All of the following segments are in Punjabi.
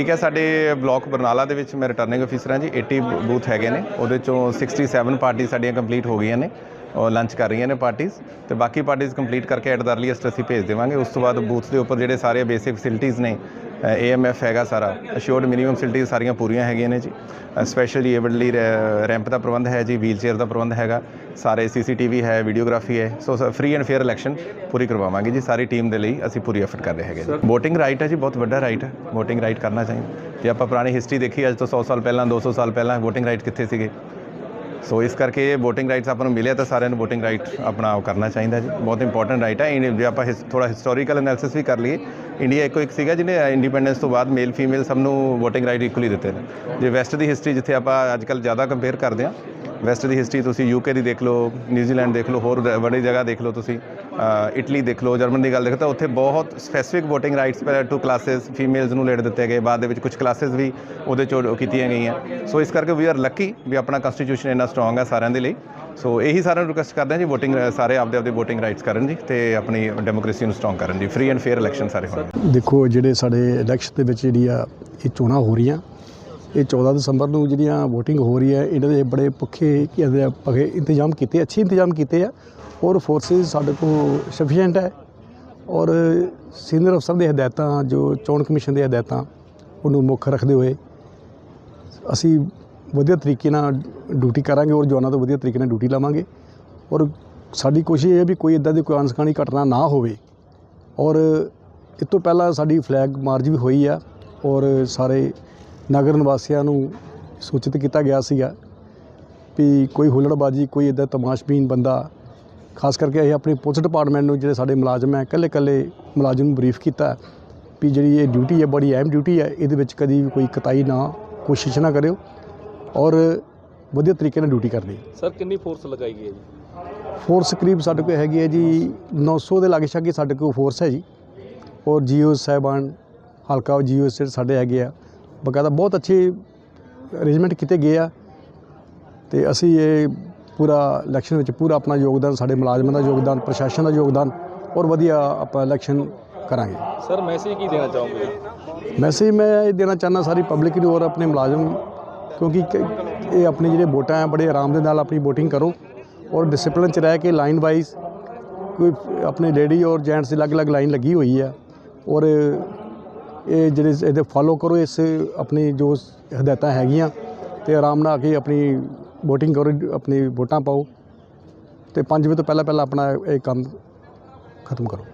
ਠੀਕ ਹੈ, ਸਾਡੇ ਬਲਾਕ ਬਰਨਾਲਾ ਦੇ ਵਿੱਚ ਮੈਂ ਰਿਟਰਨਿੰਗ ਅਫੀਸਰ ਹਾਂ ਜੀ 80 ਬੂਥ ਹੈਗੇ ਨੇ, ਉਹਦੇ ਚੋਂ 67 ਪਾਰਟੀ ਸਾਡੀਆਂ ਕੰਪਲੀਟ ਹੋ ਗਈਆਂ ਨੇ ਔਰ ਲੰਚ ਕਰ ਰਹੀਆਂ ਨੇ ਪਾਰਟੀਆਂ ਤੇ ਬਾਕੀ ਪਾਰਟੀਆਂ ਕੰਪਲੀਟ ਕਰਕੇ ਐਟ ਦਾ ਅਰਲੀਐਸਟ ਅਸੀਂ ਭੇਜ ਦੇਵਾਂਗੇ, ਉਸ ਤੋਂ ਬਾਅਦ ਬੂਥ ਦੇ ਉੱਪਰ ਜਿਹੜੇ ਸਾਰੇ ਬੇਸਿਕ ਫੈਸਿਲਿਟੀਜ਼ ਨੇ ਏਐਮਐਫ ਹੈਗਾ ਸਾਰਾ। ਅਸ਼ੋਰਡ ਮਿਨੀਮਮ ਫੈਸਿਲਿਟੀਜ਼ ਸਾਰੀਆਂ ਪੂਰੀਆਂ ਹੈਗੀਆਂ ਨੇ ਜੀ। ਸਪੈਸ਼ਲੀ ਏਬਲਲੀ ਰੈਂਪ ਦਾ ਪ੍ਰਬੰਧ ਹੈ ਜੀ ਵੀਲਚੇਅਰ ਦਾ ਪ੍ਰਬੰਧ ਹੈਗਾ। ਸਾਰੇ ਸੀਸੀਟੀਵੀ ਹੈ ਵੀਡੀਓਗ੍ਰਾਫੀ ਹੈ। So free and fair election ਪੂਰੀ ਕਰਵਾਵਾਂਗੇ ਜੀ, ਸਾਰੀ ਟੀਮ ਦੇ ਲਈ ਅਸੀਂ ਪੂਰੀ ਐਫਰਟ ਕਰ ਰਹੇ ਹੈਗੇ ਜੀ। VOTING ਰਾਈਟ ਹੈ ਜੀ, ਬਹੁਤ ਵੱਡਾ ਰਾਈਟ ਹੈ। VOTING ਰਾਈਟ ਕਰਨਾ ਚਾਹੀਦਾ। ਜੇ ਆਪਾਂ ਪੁਰਾਣੀ ਹਿਸਟਰੀ ਦੇਖੀ, ਅੱਜ ਤੋਂ 100 ਸਾਲ ਪਹਿਲਾਂ 200 ਸਾਲ ਪਹਿਲਾਂ VOTING ਰਾਈਟ ਕਿੱਥੇ ਸੀਗੇ? ਸੋ ਇਸ ਕਰਕੇ ਇਹ VOTING ਰਾਈਟਸ ਆਪਾਂ ਨੂੰ ਮਿਲਿਆ ਤਾਂ ਸਾਰਿਆਂ ਨੂੰ VOTING ਰਾਈਟ ਆਪਣਾ ਉਹ ਕਰਨਾ ਚਾਹੀਦਾ ਜੀ। ਬਹੁਤ ਇੰਪੋਰਟੈਂਟ ਰਾਈਟ ਹੈ ਇਹ ਜੇ ਆਪਾਂ ਥੋੜਾ ਹਿਸਟੋਰੀਕਲ ਐਨਾਲਿਸਿਸ ਵੀ ਕਰ ਲਈਏ ਇੰਡੀਆ ਇੱਕੋ ਇੱਕ ਸੀਗਾ ਜਿਹਨੇ ਇੰਡੀਪੈਂਡੈਂਸ ਤੋਂ ਬਾਅਦ ਮੇਲ ਫੀਮੇਲ ਸਭ ਨੂੰ VOTING ਰਾਈਟ ਇਕੁਅਲੀ ਦਿੱਤੇ ਨੇ। ਜੇ ਵੈਸਟ ਦੀ ਹਿਸਟਰੀ ਜਿੱਥੇ ਆਪਾਂ ਅੱਜ ਕੱਲ੍ਹ ਜ਼ਿਆਦਾ ਕੰਪੇਅਰ ਕਰਦੇ ਹਾਂ ਵੈਸਟ ਦੀ ਹਿਸਟਰੀ ਤੁਸੀਂ ਯੂਕੇ ਦੀ ਦੇਖ ਲਓ ਨਿਊਜ਼ੀਲੈਂਡ ਦੇਖ ਲਓ, ਹੋਰ ਦ- ਬੜੀ ਜਗ੍ਹਾ ਦੇਖ ਲਓ ਤੁਸੀਂ ਇਟਲੀ ਦੇਖ ਲਓ ਜਰਮਨ ਦੀ ਗੱਲ ਦੇਖੋ ਤਾਂ ਉੱਥੇ ਬਹੁਤ ਸਪੈਸੀਫਿਕ VOTING ਰਾਈਟਸ ਪਹਿਲਾਂ ਟੂ ਕਲਾਸਿਸ ਫੀਮੇਲਸ ਨੂੰ ਲੇਟ ਦਿੱਤੇ ਗਏ, ਬਾਅਦ ਦੇ ਵਿੱਚ ਕੁਝ ਕਲਾਸਿਸ ਵੀ ਉਹਦੇ ਚੋਂ ਕੀਤੀਆਂ ਗਈਆਂ। ਸੋ ਇਸ ਕਰਕੇ ਵੀ ਆਰ ਲੱਕੀ ਵੀ ਆਪਣਾ ਕਨਸਟੀਟਿਊਸ਼ਨ ਇੰਨਾ ਸਟਰੋਂਗ ਹੈ ਸਾਰਿਆਂ ਦੇ ਲਈ। ਸੋ ਇਹੀ ਸਾਰਿਆਂ ਨੂੰ ਰਿਕੁਐਸਟ ਕਰਦੇ ਹਾਂ ਜੀ VOTING, ਸਾਰੇ ਆਪਦੇ ਆਪਦੇ VOTING ਰਾਈਟਸ ਕਰਨ ਜੀ ਤੇ ਆਪਣੀ ਡੈਮੋਕ੍ਰੇਸੀ ਨੂੰ ਸਟਰੋਂਗ ਕਰਨ ਜੀ। ਫ੍ਰੀ ਐਂਡ ਫੇਅਰ ਇਲੈਕਸ਼ਨ ਸਾਰੇ ਹੋਣ। ਦੇਖੋ, ਜਿਹੜੇ ਸਾਡੇ ਇਲੈਕਸ਼ਨ ਦੇ ਵਿੱਚ ਜਿਹੜੀ ਆ ਇਹ ਚੋਣਾਂ ਹੋ ਰਹੀਆਂ ਇਹ 14 ਦਸੰਬਰ ਨੂੰ ਜਿਹੜੀਆਂ VOTING ਹੋ ਰਹੀ ਹੈ, ਇਹਨਾਂ ਦੇ ਬੜੇ ਪੱਖੇ ਕਹਿੰਦੇ ਆ ਪੱਖੇ ਇੰਤਜ਼ਾਮ ਕੀਤੇ, ਅੱਛੇ ਇੰਤਜ਼ਾਮ ਕੀਤੇ ਆ। ਔਰ ਫੋਰਸਿਸ ਸਾਡੇ ਕੋਲ ਸਫੀਸ਼ੀਐਂਟ ਹੈ। ਔਰ ਸੀਨੀਅਰ ਅਫਸਰ ਦੇ ਹਦਾਇਤਾਂ, ਜੋ ਚੋਣ ਕਮਿਸ਼ਨ ਦੇ ਹਦਾਇਤਾਂ, ਉਹਨੂੰ ਮੁੱਖ ਰੱਖਦੇ ਹੋਏ ਅਸੀਂ ਵਧੀਆ ਤਰੀਕੇ ਨਾਲ ਡਿਊਟੀ ਕਰਾਂਗੇ ਔਰ ਜਵਾਨਾਂ ਤੋਂ ਵਧੀਆ ਤਰੀਕੇ ਨਾਲ ਡਿਊਟੀ ਲਾਵਾਂਗੇ। ਔਰ ਸਾਡੀ ਕੋਸ਼ਿਸ਼ ਇਹ ਹੈ ਵੀ ਕੋਈ ਇਦਾਂ ਦੀ ਕੋਈ ਅਨਸਕਾਣੀ ਘਟਨਾ ਨਾ ਹੋਵੇ। ਔਰ ਇਸ ਤੋਂ ਪਹਿਲਾਂ ਸਾਡੀ ਫਲੈਗ ਮਾਰਚ ਵੀ ਹੋਈ ਆ, ਔਰ ਸਾਰੇ ਨਗਰ ਨਿਵਾਸੀਆਂ ਨੂੰ ਸੂਚਿਤ ਕੀਤਾ ਗਿਆ ਸੀਗਾ ਵੀ ਕੋਈ ਹੁੱਲੜਬਾਜੀ ਕੋਈ ਇਦਾਂ ਤਮਾਸ਼ਬੀਨ ਬੰਦਾ ਖਾਸ ਕਰਕੇ ਅਸੀਂ ਆਪਣੀ ਪੁਲਿਸ ਡਿਪਾਰਟਮੈਂਟ ਨੂੰ ਜਿਹੜੇ ਸਾਡੇ ਮੁਲਾਜ਼ਮ ਹੈ ਇਕੱਲੇ ਇਕੱਲੇ ਮੁਲਾਜ਼ਮ ਨੂੰ ਬਰੀਫ ਕੀਤਾ ਵੀ ਜਿਹੜੀ ਇਹ ਡਿਊਟੀ ਹੈ ਬੜੀ ਅਹਿਮ ਡਿਊਟੀ ਹੈ ਇਹਦੇ ਵਿੱਚ ਕਦੀ ਵੀ ਕੋਈ ਕਤਾਈ ਨਾ ਕੋਸ਼ਿਸ਼ ਨਾ ਕਰਿਓ ਔਰ ਵਧੀਆ ਤਰੀਕੇ ਨਾਲ ਡਿਊਟੀ ਕਰਨੀ ਸਰ ਕਿੰਨੀ ਫੋਰਸ ਲਗਾਈ ਗਈ ਹੈ ਜੀ? ਫੋਰਸ ਕਰੀਬ ਸਾਡੇ ਕੋਲ ਹੈਗੀ ਹੈ ਜੀ 900 ਦੇ ਲਾਗੇ ਛਾਗੇ ਸਾਡੇ ਕੋਲ ਫੋਰਸ ਹੈ ਜੀ। ਔਰ ਜੀਓ ਸਾਹਿਬਾਨ ਹਲਕਾ ਜੀਓ ਸਾਡੇ ਹੈਗੇ ਆ। ਬਕਾਇਦਾ ਬਹੁਤ ਅੱਛੇ ਅਰੇਂਜਮੈਂਟ ਕੀਤੇ ਗਏ ਆ ਤੇ ਅਸੀਂ ਇਹ ਪੂਰਾ ਇਲੈਕਸ਼ਨ ਵਿੱਚ ਪੂਰਾ ਆਪਣਾ ਯੋਗਦਾਨ ਸਾਡੇ ਮੁਲਾਜ਼ਮਾਂ ਦਾ ਯੋਗਦਾਨ ਪ੍ਰਸ਼ਾਸਨ ਦਾ ਯੋਗਦਾਨ ਔਰ ਵਧੀਆ ਆਪਾਂ ਇਲੈਕਸ਼ਨ ਕਰਾਂਗੇ। ਸਰ ਮੈਸੇਜ ਕੀ ਦੇਣਾ ਚਾਹੋਗੇ? ਮੈਸੇਜ ਮੈਂ ਇਹ ਦੇਣਾ ਚਾਹੁੰਦਾ ਸਾਰੀ ਪਬਲਿਕ ਨੂੰ ਔਰ ਆਪਣੇ ਮੁਲਾਜ਼ਮ ਕਿਉਂਕਿ ਇਹ ਆਪਣੀ ਜਿਹੜੇ ਵੋਟਾਂ ਹੈ ਬੜੇ ਆਰਾਮ ਦੇ ਨਾਲ ਆਪਣੀ VOTING ਕਰੋ ਔਰ ਡਿਸਪਲਿਨ ਚ ਰਹਿ ਕੇ ਲਾਈਨ ਵਾਈਜ਼ ਕੋਈ ਆਪਣੇ ਲੇਡੀ ਔਰ ਜੈਂਟਸ ਦੀ ਅਲੱਗ-ਅਲੱਗ ਲਾਈਨ ਲੱਗੀ ਹੋਈ ਹੈ ਔਰ ਇਹ ਜਿਹੜੇ ਇਹਦੇ ਫਾਲੋ ਕਰੋ, ਇਸ ਆਪਣੀ ਜੋ ਹਦਾਇਤਾਂ ਹੈਗੀਆਂ ਤੇ ਆਰਾਮ ਨਾਲ ਆ ਕੇ ਆਪਣੀ VOTING ਕਰੋ, ਆਪਣੀ ਵੋਟਾਂ ਪਾਓ ਤੇ 5 ਵਜੇ ਤੋਂ ਪਹਿਲਾਂ ਪਹਿਲਾਂ ਆਪਣਾ ਇਹ ਕੰਮ ਖਤਮ ਕਰੋ।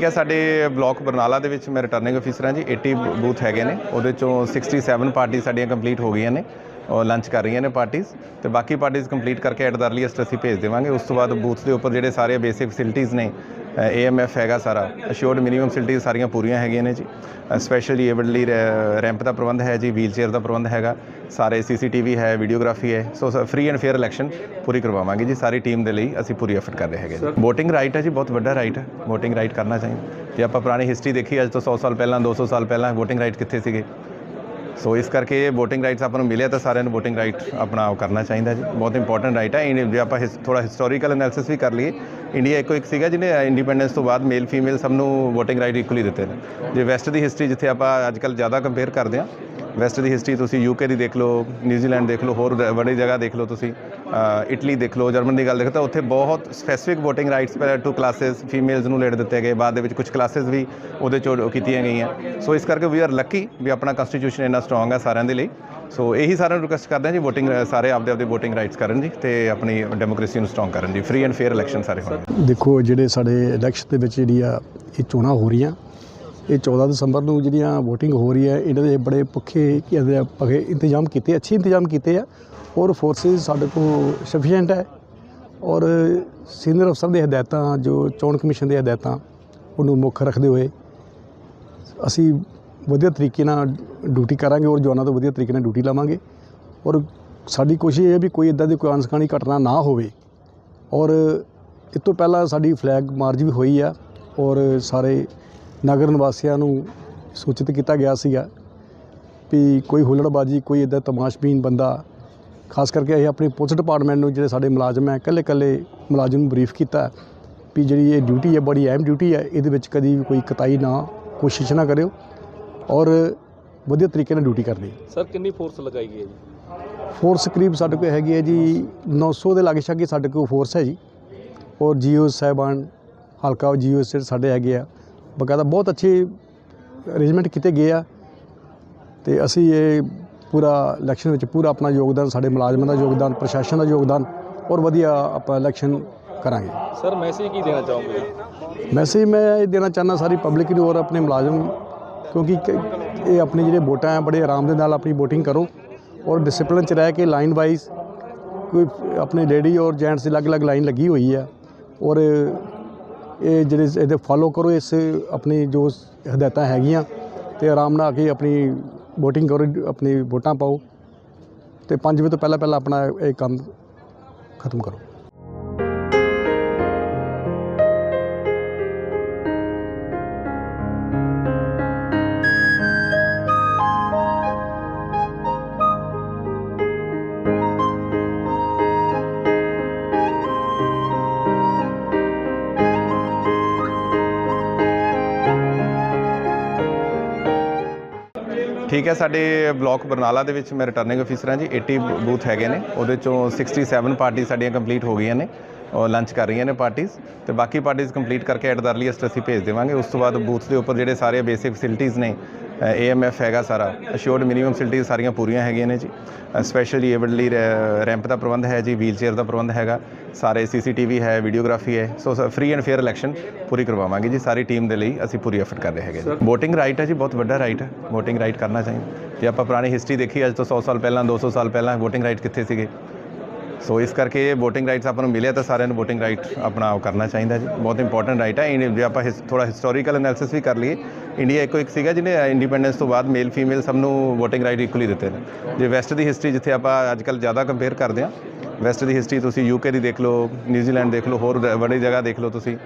ਠੀਕ ਹੈ, ਸਾਡੇ ਬਲਾਕ ਬਰਨਾਲਾ ਦੇ ਵਿੱਚ ਮੈਂ ਰਿਟਰਨਿੰਗ ਅਫੀਸਰ ਹਾਂ ਜੀ 80 ਬੂਥ ਹੈਗੇ ਨੇ। ਉਹਦੇ ਚੋਂ 67 ਪਾਰਟੀ ਸਾਡੀਆਂ ਕੰਪਲੀਟ ਹੋ ਗਈਆਂ ਨੇ ਔਰ ਲੰਚ ਕਰ ਰਹੀਆਂ ਨੇ ਪਾਰਟੀਆਂ ਤੇ ਬਾਕੀ ਪਾਰਟੀਆਂ ਕੰਪਲੀਟ ਕਰਕੇ ਐਟ ਦਾ ਅਰਲੀਐਸਟ ਅਸੀਂ ਭੇਜ ਦੇਵਾਂਗੇ। ਉਸ ਤੋਂ ਬਾਅਦ ਬੂਥ ਦੇ ਉੱਪਰ ਜਿਹੜੇ ਸਾਰੇ ਬੇਸਿਕ ਫੈਸਿਲਿਟੀਜ਼ ਨੇ ਏਐਮਐਫ ਹੈਗਾ ਸਾਰਾ। ਅਸ਼ੋਰਡ ਮਿਨੀਮਮ ਫੈਸਿਲਿਟੀਜ਼ ਸਾਰੀਆਂ ਪੂਰੀਆਂ ਹੈਗੀਆਂ ਨੇ ਜੀ। ਸਪੈਸ਼ਲੀ ਏਬਲਲੀ ਰੈਂਪ ਦਾ ਪ੍ਰਬੰਧ ਹੈ ਜੀ ਵੀਲ ਚੇਅਰ ਦਾ ਪ੍ਰਬੰਧ ਹੈਗਾ। ਸਾਰੇ ਸੀਸੀਟੀਵੀ ਹੈ ਵੀਡੀਓਗ੍ਰਾਫੀ ਹੈ। So free and fair election ਪੂਰੀ ਕਰਵਾਵਾਂਗੇ ਜੀ। ਸਾਰੀ ਟੀਮ ਦੇ ਲਈ ਅਸੀਂ ਪੂਰੀ ਐਫਰਟ ਕਰ ਰਹੇ ਹੈਗੇ ਜੀ। VOTING ਰਾਈਟ ਹੈ ਜੀ ਬਹੁਤ ਵੱਡਾ ਰਾਈਟ ਹੈ। VOTING ਰਾਈਟ ਕਰਨਾ ਚਾਹੀਦਾ। ਜੇ ਆਪਾਂ ਪੁਰਾਣੀ ਹਿਸਟਰੀ ਦੇਖੀ ਅੱਜ ਤੋਂ 100 ਸਾਲ ਪਹਿਲਾਂ 200 ਸਾਲ ਪਹਿਲਾਂ VOTING ਰਾਈਟ ਕਿੱਥੇ ਸੀਗੇ? ਸੋ ਇਸ ਕਰਕੇ ਇਹ VOTING ਰਾਈਟਸ ਆਪਾਂ ਨੂੰ ਮਿਲਿਆ ਤਾਂ ਸਾਰਿਆਂ ਨੂੰ VOTING ਰਾਈਟ ਆਪਣਾ ਉਹ ਕਰਨਾ ਚਾਹੀਦਾ ਜੀ। ਬਹੁਤ ਇੰਪੋਰਟੈਂਟ ਰਾਈਟ ਹੈ ਇਹ ਜੇ ਆਪਾਂ ਥੋੜਾ ਹਿਸਟੋਰੀਕਲ ਐਨਾਲਿਸਿਸ ਵੀ ਕਰ ਲਈਏ। ਇੰਡੀਆ ਇੱਕੋ ਇੱਕ ਸੀਗਾ ਜਿਹਨੇ ਇੰਡੀਪੈਂਡੈਂਸ ਤੋਂ ਬਾਅਦ ਮੇਲ ਫੀਮੇਲ ਸਭ ਨੂੰ VOTING ਰਾਈਟ ਇਕੁਅਲੀ ਦਿੱਤੇ ਨੇ। ਜੇ ਵੈਸਟ ਦੀ ਹਿਸਟਰੀ ਜਿੱਥੇ ਆਪਾਂ ਅੱਜ ਕੱਲ੍ਹ ਜ਼ਿਆਦਾ ਕੰਪੇਅਰ ਕਰਦੇ ਹਾਂ ਵੈਸਟ ਦੀ ਹਿਸਟਰੀ ਤੁਸੀਂ ਯੂਕੇ ਦੀ ਦੇਖ ਲਓ, ਨਿਊਜ਼ੀਲੈਂਡ ਦੇਖ ਲਓ, ਹੋਰ ਦ- ਬੜੀ ਜਗ੍ਹਾ ਦੇਖ ਲਓ ਤੁਸੀਂ ਇਟਲੀ ਦੇਖ ਲਓ, ਜਰਮਨ ਦੀ ਗੱਲ ਦੇਖੋ ਤਾਂ ਉੱਥੇ ਬਹੁਤ ਸਪੈਸੀਫਿਕ VOTING ਰਾਈਟਸ ਪਰ ਟੂ ਕਲਾਸਿਸ ਫੀਮੇਲਸ ਨੂੰ ਲੇਟ ਦਿੱਤੇ ਗਏ, ਬਾਅਦ ਦੇ ਵਿੱਚ ਕੁਝ ਕਲਾਸਿਸ ਵੀ ਉਹਦੇ ਚੋਂ ਕੀਤੀਆਂ ਗਈਆਂ। ਸੋ ਇਸ ਕਰਕੇ ਵੀ ਆਰ ਲੱਕੀ ਵੀ ਆਪਣਾ ਕਨਸਟੀਟਿਊਸ਼ਨ ਇੰਨਾ ਸਟਰੋਂਗ ਹੈ ਸਾਰਿਆਂ ਦੇ ਲਈ। ਸੋ ਇਹੀ ਸਾਰਿਆਂ ਨੂੰ ਰਿਕੁਐਸਟ ਕਰਦੇ ਹਾਂ ਜੀ VOTING ਸਾਰੇ ਆਪਦੇ ਆਪਦੇ VOTING ਰਾਈਟਸ ਕਰਨ ਜੀ ਤੇ ਆਪਣੀ ਡੈਮੋਕ੍ਰੇਸੀ ਨੂੰ ਸਟਰੋਂਗ ਕਰਨ ਜੀ। ਫ੍ਰੀ ਐਂਡ ਫੇਅਰ ਇਲੈਕਸ਼ਨ ਸਾਰੇ ਹੋਣ ਦੇਖੋ, ਜਿਹੜੇ ਸਾਡੇ ਇਲੈਕਸ਼ਨ ਦੇ ਵਿੱਚ ਜਿਹੜੀ ਆ, ਇਹ ਚੋਣਾਂ ਹੋ ਰਹੀਆਂ। ਇਹ 14 ਦਸੰਬਰ ਨੂੰ ਜਿਹੜੀਆਂ VOTING ਹੋ ਰਹੀ ਹੈ, ਇਹਨਾਂ ਦੇ ਬੜੇ ਪੱਖੇ ਕਹਿੰਦੇ ਆ ਪੱਖੇ ਇੰਤਜ਼ਾਮ ਕੀਤੇ, ਅੱਛੇ ਇੰਤਜ਼ਾਮ ਕੀਤੇ ਆ ਔਰ ਫੋਰਸਿਸ ਸਾਡੇ ਕੋਲ ਸਫੀਸ਼ੀਐਂਟ ਹੈ ਔਰ ਸੀਨੀਅਰ ਅਫਸਰ ਦੇ ਹਦਾਇਤਾਂ, ਜੋ ਚੋਣ ਕਮਿਸ਼ਨ ਦੇ ਹਦਾਇਤਾਂ, ਉਹਨੂੰ ਮੁੱਖ ਰੱਖਦੇ ਹੋਏ ਅਸੀਂ ਵਧੀਆ ਤਰੀਕੇ ਨਾਲ ਡਿਊਟੀ ਕਰਾਂਗੇ ਔਰ ਜਵਾਨਾਂ ਤੋਂ ਵਧੀਆ ਤਰੀਕੇ ਨਾਲ ਡਿਊਟੀ ਲਾਵਾਂਗੇ ਔਰ ਸਾਡੀ ਕੋਸ਼ਿਸ਼ ਇਹ ਹੈ ਵੀ ਕੋਈ ਇਦਾਂ ਦੀ ਕੋਈ ਅਨਸਕਾਣੀ ਘਟਨਾ ਨਾ ਹੋਵੇ ਔਰ ਇਸ ਤੋਂ ਪਹਿਲਾਂ ਸਾਡੀ ਫਲੈਗ ਮਾਰਚ ਵੀ ਹੋਈ ਆ ਔਰ ਸਾਰੇ ਨਗਰ ਨਿਵਾਸੀਆਂ ਨੂੰ ਸੂਚਿਤ ਕੀਤਾ ਗਿਆ ਸੀਗਾ ਵੀ ਕੋਈ ਹੁੱਲੜਬਾਜੀ ਕੋਈ ਇਦਾਂ ਤਮਾਸ਼ਬੀਨ ਬੰਦਾ ਖਾਸ ਕਰਕੇ ਅਸੀਂ ਆਪਣੀ ਪੁਲਿਸ ਡਿਪਾਰਟਮੈਂਟ ਨੂੰ ਜਿਹੜੇ ਸਾਡੇ ਮੁਲਾਜ਼ਮ ਹੈ ਇਕੱਲੇ ਇਕੱਲੇ ਮੁਲਾਜ਼ਮ ਨੂੰ ਬਰੀਫ ਕੀਤਾ ਵੀ ਜਿਹੜੀ ਇਹ ਡਿਊਟੀ ਹੈ ਬੜੀ ਅਹਿਮ ਡਿਊਟੀ ਹੈ ਇਹਦੇ ਵਿੱਚ ਕਦੀ ਵੀ ਕੋਈ ਕਤਾਈ ਨਾ ਕੋਸ਼ਿਸ਼ ਨਾ ਕਰਿਓ ਔਰ ਵਧੀਆ ਤਰੀਕੇ ਨਾਲ ਡਿਊਟੀ ਕਰਨੀ। ਸਰ ਕਿੰਨੀ ਫੋਰਸ ਲਗਾਈ ਗਈ ਹੈ ਜੀ? ਫੋਰਸ ਕਰੀਬ ਸਾਡੇ ਕੋਲ ਹੈਗੀ ਹੈ ਜੀ 900 ਦੇ ਲਾਗੇ ਛਾਗੇ ਸਾਡੇ ਕੋਲ ਫੋਰਸ ਹੈ ਜੀ। ਔਰ ਜੀਓ ਸਾਹਿਬਾਨ ਹਲਕਾ ਜੀਓ ਸੇ ਸਾਡੇ ਹੈਗੇ ਆ। ਬਕਾਇਦਾ ਬਹੁਤ ਅੱਛੇ ਅਰੇਂਜਮੈਂਟ ਕੀਤੇ ਗਏ ਆ ਤੇ ਅਸੀਂ ਇਹ ਪੂਰਾ ਇਲੈਕਸ਼ਨ ਵਿੱਚ ਪੂਰਾ ਆਪਣਾ ਯੋਗਦਾਨ ਸਾਡੇ ਮੁਲਾਜ਼ਮਾਂ ਦਾ ਯੋਗਦਾਨ ਪ੍ਰਸ਼ਾਸਨ ਦਾ ਯੋਗਦਾਨ ਔਰ ਵਧੀਆ ਆਪਾਂ ਇਲੈਕਸ਼ਨ ਕਰਾਂਗੇ। ਸਰ ਮੈਸੇਜ ਕੀ ਦੇਣਾ ਚਾਹੋਗੇ? ਮੈਸੇਜ ਮੈਂ ਇਹ ਦੇਣਾ ਚਾਹੁੰਦਾ ਸਾਰੀ ਪਬਲਿਕ ਨੂੰ ਔਰ ਆਪਣੇ ਮੁਲਾਜ਼ਮ ਕਿਉਂਕਿ ਇਹ ਆਪਣੀ ਜਿਹੜੇ ਵੋਟਾਂ ਆ ਬੜੇ ਆਰਾਮ ਦੇ ਨਾਲ ਆਪਣੀ VOTING ਕਰੋ ਔਰ ਡਿਸਪਲਿਨ ਚ ਰਹਿ ਕੇ ਲਾਈਨ ਵਾਈਜ਼ ਕੋਈ ਆਪਣੇ ਲੇਡੀ ਔਰ ਜੈਂਟਸ ਦੀ ਅਲੱਗ-ਅਲੱਗ ਲਾਈਨ ਲੱਗੀ ਹੋਈ ਆ ਔਰ ਇਹ ਜਿਹੜੇ ਇਹਦੇ ਫਾਲੋ ਕਰੋ, ਇਸ ਆਪਣੀ ਜੋ ਹਦਾਇਤਾਂ ਹੈਗੀਆਂ ਤੇ ਆਰਾਮ ਨਾਲ ਆ ਕੇ ਆਪਣੀ VOTING ਕਰੋ, ਆਪਣੀ ਵੋਟਾਂ ਪਾਓ ਤੇ 5 ਵਜੇ ਤੋਂ ਪਹਿਲਾਂ ਪਹਿਲਾਂ ਆਪਣਾ ਇਹ ਕੰਮ ਖਤਮ ਕਰੋ। ਠੀਕ ਹੈ, ਸਾਡੇ ਬਲਾਕ ਬਰਨਾਲਾ ਦੇ ਵਿੱਚ ਮੈਂ ਰਿਟਰਨਿੰਗ ਅਫੀਸਰ ਹਾਂ ਜੀ 80 ਬੂਥ ਹੈਗੇ ਨੇ, ਉਹਦੇ ਚੋਂ 67 ਪਾਰਟੀ ਸਾਡੀਆਂ ਕੰਪਲੀਟ ਹੋ ਗਈਆਂ ਨੇ ਔਰ ਲੰਚ ਕਰ ਰਹੀਆਂ ਨੇ ਪਾਰਟੀਜ਼ ਤੇ ਬਾਕੀ ਪਾਰਟੀਜ਼ ਕੰਪਲੀਟ ਕਰਕੇ ਐਟ ਦਾ ਅਰਲੀਐਸਟ ਅਸੀਂ ਭੇਜ ਦੇਵਾਂਗੇ, ਉਸ ਤੋਂ ਬਾਅਦ ਬੂਥ ਦੇ ਉੱਪਰ ਜਿਹੜੇ ਸਾਰੇ ਬੇਸਿਕ ਫੈਸਿਲਿਟੀਆਂ ਨੇ ਏਐਮਐਫ ਹੈਗਾ ਸਾਰਾ। ਅਸ਼ੋਰਡ ਮਿਨੀਮਮ ਫੈਸਿਲਿਟੀਜ਼ ਸਾਰੀਆਂ ਪੂਰੀਆਂ ਹੈਗੀਆਂ ਨੇ ਜੀ। ਸਪੈਸ਼ਲੀ ਏਬਲਲੀ ਰੈਂਪ ਦਾ ਪ੍ਰਬੰਧ ਹੈ ਜੀ ਵੀਲਚੇਅਰ ਦਾ ਪ੍ਰਬੰਧ ਹੈਗਾ। ਸਾਰੇ ਸੀਸੀਟੀਵੀ ਹੈ ਵੀਡੀਓਗ੍ਰਾਫੀ ਹੈ। So free and fair election ਪੂਰੀ ਕਰਵਾਵਾਂਗੇ ਜੀ। ਸਾਰੀ ਟੀਮ ਦੇ ਲਈ ਅਸੀਂ ਪੂਰੀ ਐਫਰਟ ਕਰ ਰਹੇ ਹੈਗੇ ਜੀ। VOTING ਰਾਈਟ ਹੈ ਜੀ, ਬਹੁਤ ਵੱਡਾ ਰਾਈਟ ਹੈ। VOTING ਰਾਈਟ ਕਰਨਾ ਚਾਹੀਦਾ। ਜੇ ਆਪਾਂ ਪੁਰਾਣੀ ਹਿਸਟਰੀ ਦੇਖੀ, ਅੱਜ ਤੋਂ 100 ਸਾਲ ਪਹਿਲਾਂ 200 ਸਾਲ ਪਹਿਲਾਂ VOTING ਰਾਈਟ ਕਿੱਥੇ ਸੀਗੇ? ਸੋ ਇਸ ਕਰਕੇ ਇਹ VOTING ਰਾਈਟਸ ਆਪਾਂ ਨੂੰ ਮਿਲਿਆ ਤਾਂ ਸਾਰਿਆਂ ਨੂੰ VOTING ਰਾਈਟ ਆਪਣਾ ਉਹ ਕਰਨਾ ਚਾਹੀਦਾ ਜੀ। ਬਹੁਤ ਇੰਪੋਰਟੈਂਟ ਰਾਈਟ ਹੈ ਇਹ ਜੇ ਆਪਾਂ ਥੋੜਾ ਹਿਸਟੋਰੀਕਲ ਐਨਾਲਿਸਿਸ ਵੀ ਕਰ ਲਈਏ ਇੰਡੀਆ ਇੱਕੋ ਇੱਕ ਸੀਗਾ ਜਿਹਨੇ ਇੰਡੀਪੈਂਡੈਂਸ ਤੋਂ ਬਾਅਦ ਮੇਲ ਫੀਮੇਲ ਸਭ ਨੂੰ VOTING ਰਾਈਟ ਇਕੁਅਲੀ ਦਿੱਤੇ ਨੇ। ਜੇ ਵੈਸਟ ਦੀ ਹਿਸਟਰੀ ਜਿੱਥੇ ਆਪਾਂ ਅੱਜ ਕੱਲ੍ਹ ਜ਼ਿਆਦਾ ਕੰਪੇਅਰ ਕਰਦੇ ਹਾਂ ਵੈਸਟ ਦੀ ਹਿਸਟਰੀ ਤੁਸੀਂ ਯੂਕੇ ਦੀ ਦੇਖ ਲਓ ਨਿਊਜ਼ੀਲੈਂਡ ਦੇਖ ਲਓ, ਹੋਰ ਬੜੀ ਜਗ੍ਹਾ ਦੇਖ ਲਓ ਤੁਸੀਂ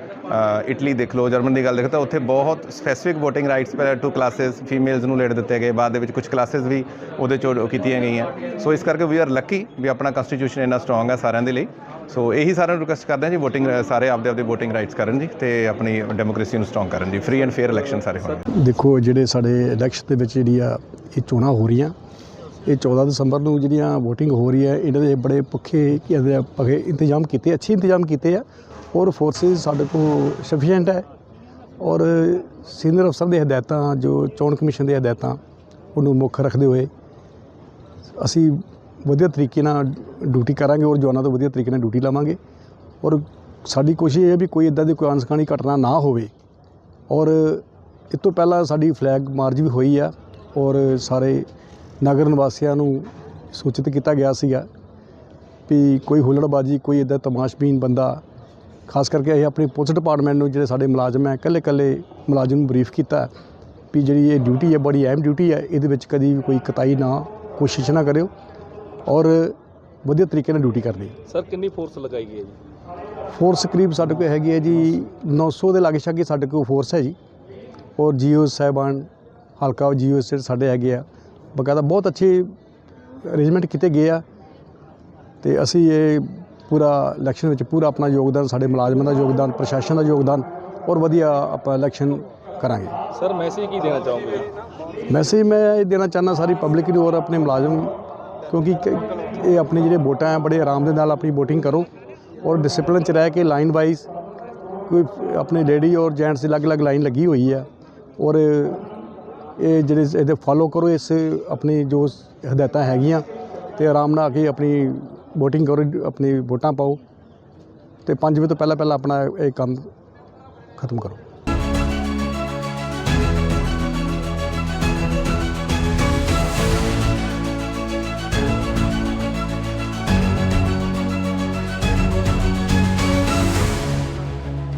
ਇਟਲੀ ਦੇਖ ਲਓ ਜਰਮਨ ਦੀ ਗੱਲ ਦੇਖੋ ਤਾਂ ਉੱਥੇ ਬਹੁਤ ਸਪੈਸੀਫਿਕ VOTING ਰਾਈਟਸ ਪਰ ਟੂ ਕਲਾਸਿਸ ਫੀਮੇਲਸ ਨੂੰ ਲੇਟ ਦਿੱਤੇ ਗਏ, ਬਾਅਦ ਦੇ ਵਿੱਚ ਕੁਝ ਕਲਾਸਿਸ ਵੀ ਉਹਦੇ ਚੋਂ ਕੀਤੀਆਂ ਗਈਆਂ। ਸੋ ਇਸ ਕਰਕੇ ਵੀ ਆਰ ਲੱਕੀ ਵੀ ਆਪਣਾ ਕਨਸਟੀਟਿਊਸ਼ਨ ਇੰਨਾ ਸਟਰੋਂਗ ਹੈ ਸਾਰਿਆਂ ਦੇ ਲਈ। ਸੋ ਇਹੀ ਸਾਰਿਆਂ ਨੂੰ ਰਿਕੁਐਸਟ ਕਰਦੇ ਹਾਂ ਜੀ VOTING, ਸਾਰੇ ਆਪਦੇ ਆਪਦੇ VOTING ਰਾਈਟਸ ਕਰਨ ਜੀ ਤੇ ਆਪਣੀ ਡੈਮੋਕ੍ਰੇਸੀ ਨੂੰ ਸਟਰੋਂਗ ਕਰਨ ਜੀ। ਫ੍ਰੀ ਐਂਡ ਫੇਅਰ ਇਲੈਕਸ਼ਨ ਸਾਰੇ ਹੋਣ। ਦੇਖੋ, ਜਿਹੜੇ ਸਾਡੇ ਇਲੈਕਸ਼ਨ ਦੇ ਵਿੱਚ ਜਿਹੜੀ ਆ, ਇਹ ਚੋਣਾਂ ਹੋ ਰਹੀਆਂ। ਇਹ 14 ਦਸੰਬਰ ਨੂੰ ਜਿਹੜੀਆਂ VOTING ਹੋ ਰਹੀ ਹੈ, ਇਹਨਾਂ ਦੇ ਬੜੇ ਪੱਖੇ ਕਹਿੰਦੇ ਆ ਪੱਖੇ ਇੰਤਜ਼ਾਮ ਕੀਤੇ, ਅੱਛੇ ਇੰਤਜ਼ਾਮ ਕੀਤੇ ਆ ਔਰ ਫੋਰਸਿਸ ਸਾਡੇ ਕੋਲ ਸਫੀਸ਼ੀਐਂਟ ਹੈ ਔਰ ਸੀਨੀਅਰ ਅਫਸਰ ਦੇ ਹਦਾਇਤਾਂ, ਜੋ ਚੋਣ ਕਮਿਸ਼ਨ ਦੇ ਹਦਾਇਤਾਂ, ਉਹਨੂੰ ਮੁੱਖ ਰੱਖਦੇ ਹੋਏ ਅਸੀਂ ਵਧੀਆ ਤਰੀਕੇ ਨਾਲ ਡਿਊਟੀ ਕਰਾਂਗੇ ਔਰ ਜਵਾਨਾਂ ਤੋਂ ਵਧੀਆ ਤਰੀਕੇ ਨਾਲ ਡਿਊਟੀ ਲਾਵਾਂਗੇ ਔਰ ਸਾਡੀ ਕੋਸ਼ਿਸ਼ ਇਹ ਹੈ ਵੀ ਕੋਈ ਇਦਾਂ ਦੀ ਕੋਈ ਅਣਸਖਾਣੀ ਘਟਨਾ ਨਾ ਹੋਵੇ ਔਰ ਇਸ ਤੋਂ ਪਹਿਲਾਂ ਸਾਡੀ ਫਲੈਗ ਮਾਰਚ ਵੀ ਹੋਈ ਆ ਔਰ ਸਾਰੇ ਨਗਰ ਨਿਵਾਸੀਆਂ ਨੂੰ ਸੂਚਿਤ ਕੀਤਾ ਗਿਆ ਸੀਗਾ ਵੀ ਕੋਈ ਹੁੱਲੜਬਾਜੀ ਕੋਈ ਇਦਾਂ ਤਮਾਸ਼ਬੀਨ ਬੰਦਾ ਖਾਸ ਕਰਕੇ ਅਸੀਂ ਆਪਣੀ ਪੁਲਿਸ ਡਿਪਾਰਟਮੈਂਟ ਨੂੰ ਜਿਹੜੇ ਸਾਡੇ ਮੁਲਾਜ਼ਮ ਹੈ ਇਕੱਲੇ ਇਕੱਲੇ ਮੁਲਾਜ਼ਮ ਨੂੰ ਬਰੀਫ ਕੀਤਾ ਵੀ ਜਿਹੜੀ ਇਹ ਡਿਊਟੀ ਹੈ ਬੜੀ ਅਹਿਮ ਡਿਊਟੀ ਹੈ ਇਹਦੇ ਵਿੱਚ ਕਦੀ ਵੀ ਕੋਈ ਕਤਾਈ ਨਾ ਕੋਸ਼ਿਸ਼ ਨਾ ਕਰਿਓ ਔਰ ਵਧੀਆ ਤਰੀਕੇ ਨਾਲ ਡਿਊਟੀ ਕਰਨੀ ਸਰ ਕਿੰਨੀ ਫੋਰਸ ਲਗਾਈ ਗਈ ਹੈ ਜੀ? ਫੋਰਸ ਕਰੀਬ ਸਾਡੇ ਕੋਲ ਹੈਗੀ ਹੈ ਜੀ 900 ਦੇ ਲਾਗੇ ਛਾਗੇ ਸਾਡੇ ਕੋਲ ਫੋਰਸ ਹੈ ਜੀ। ਔਰ ਜੀਓ ਸਾਹਿਬਾਨ ਹਲਕਾ ਜੀਓ ਸੇ ਸਾਡੇ ਹੈਗੇ ਆ। ਬਕਾਇਦਾ ਬਹੁਤ ਅੱਛੇ ਅਰੇਂਜਮੈਂਟ ਕੀਤੇ ਗਏ ਆ ਤੇ ਅਸੀਂ ਇਹ ਪੂਰਾ ਇਲੈਕਸ਼ਨ ਵਿੱਚ ਪੂਰਾ ਆਪਣਾ ਯੋਗਦਾਨ ਸਾਡੇ ਮੁਲਾਜ਼ਮਾਂ ਦਾ ਯੋਗਦਾਨ ਪ੍ਰਸ਼ਾਸਨ ਦਾ ਯੋਗਦਾਨ ਔਰ ਵਧੀਆ ਆਪਾਂ ਇਲੈਕਸ਼ਨ ਕਰਾਂਗੇ। ਸਰ ਮੈਸੇਜ ਕੀ ਦੇਣਾ ਚਾਹੋਗੇ? ਮੈਸੇਜ ਮੈਂ ਇਹ ਦੇਣਾ ਚਾਹੁੰਦਾ ਸਾਰੀ ਪਬਲਿਕ ਨੂੰ ਔਰ ਆਪਣੇ ਮੁਲਾਜ਼ਮ ਕਿਉਂਕਿ ਇਹ ਆਪਣੀ ਜਿਹੜੇ ਵੋਟਾਂ ਆ ਬੜੇ ਆਰਾਮ ਦੇ ਨਾਲ ਆਪਣੀ VOTING ਕਰੋ ਔਰ ਡਿਸਪਲਿਨ ਚ ਰਹਿ ਕੇ ਲਾਈਨ ਵਾਈਜ਼ ਕੋਈ ਆਪਣੇ ਲੇਡੀ ਔਰ ਜੈਂਟਸ ਦੀ ਅਲੱਗ-ਅਲੱਗ ਲਾਈਨ ਲੱਗੀ ਹੋਈ ਆ ਔਰ ਇਹ ਜਿਹੜੇ ਇਹਦੇ ਫਾਲੋ ਕਰੋ, ਇਸ ਆਪਣੀ ਜੋ ਹਦਾਇਤਾਂ ਹੈਗੀਆਂ ਤੇ ਆਰਾਮ ਨਾਲ ਆ ਕੇ ਆਪਣੀ VOTING ਕਰੋ, ਆਪਣੀ ਵੋਟਾਂ ਪਾਓ ਤੇ 5 ਵਜੇ ਤੋਂ ਪਹਿਲਾਂ ਪਹਿਲਾਂ ਆਪਣਾ ਇਹ ਕੰਮ ਖਤਮ ਕਰੋ।